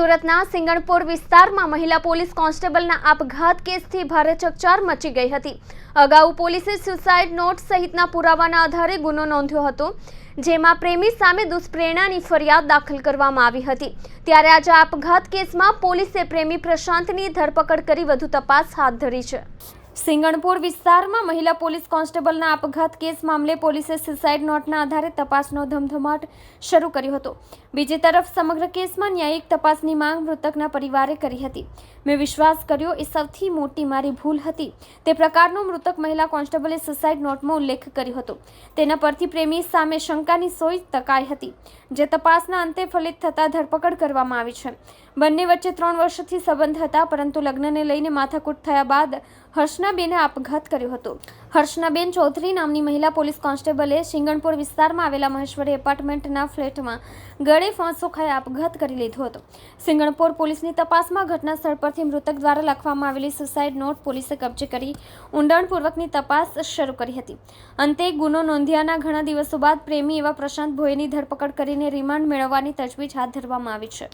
સુરતના સિંગણપુર વિસ્તારમાં મહિલા પોલીસ કોન્સ્ટેબલના આપઘાત કેસથી ભારે ચકચાર મચી ગઈ હતી. અગાઉ પોલીસે સુસાઇડ નોટ સહિતના પુરાવાના આધારે ગુનો નોંધ્યો હતો, જેમાં પ્રેમી સામે દુષ્પ્રેરણાની ફરિયાદ દાખલ કરવામાં આવી હતી. ત્યારે આજે આપઘાત કેસમાં પોલીસે પ્રેમી પ્રશાંતની ધરપકડ કરી વધુ તપાસ હાથ ધરી છે. સિંગણપુર વિસ્તારમાં મહિલા પોલીસ કોન્સ્ટેબલના આપઘાત કેસ મામલે પોલીસે સુસાઇડ નોટના આધારે તપાસનો ધમધમાટ શરૂ કર્યો હતો. બીજી તરફ સમગ્ર કેસમાં ન્યાયિક તપાસની માંગ મૃતકના પરિવારે કરી હતી. મેં વિશ્વાસ કર્યો, એ સૌથી મોટી મારી ભૂલ હતી. તે પ્રકારનો મૃતક મહિલા કોન્સ્ટેબલે સુસાઇડ નોટમાં ઉલ્લેખ કર્યો હતો. તેના પરથી પ્રેમી સામે શંકાની સોય તકાઈ હતી, જે તપાસના અંતે ફલિત થતાં ધરપકડ કરવામાં આવી છે. બંને વચ્ચે ત્રણ વર્ષથી સંબંધ હતા, પરંતુ લગ્નને લઈને માથાકૂટ થયા બાદ હર્ષનાબેને આપઘાત કર્યો હતો. હર્ષનાબેન ચૌધરી નામની મહિલા પોલીસ કોન્સ્ટેબલે સિંગણપુર વિસ્તારમાં આવેલા મહેશ્વરી એપાર્ટમેન્ટના ફ્લેટમાં ગળે ફાંસો ખાઈ આપઘાત કરી લીધો હતો. સિંગણપુર પોલીસની તપાસમાં ઘટના સ્થળ પરથી મૃતક દ્વારા લખવામાં આવેલી સુસાઇડ નોટ પોલીસે કબજે કરી ઊંડાણપૂર્વકની તપાસ શરૂ કરી હતી. અંતે ગુનો નોંધ્યાના ઘણા દિવસો બાદ પ્રેમી એવા પ્રશાંત ભોયની ધરપકડ કરીને રિમાન્ડ મેળવવાની તજવીજ હાથ ધરવામાં આવી છે.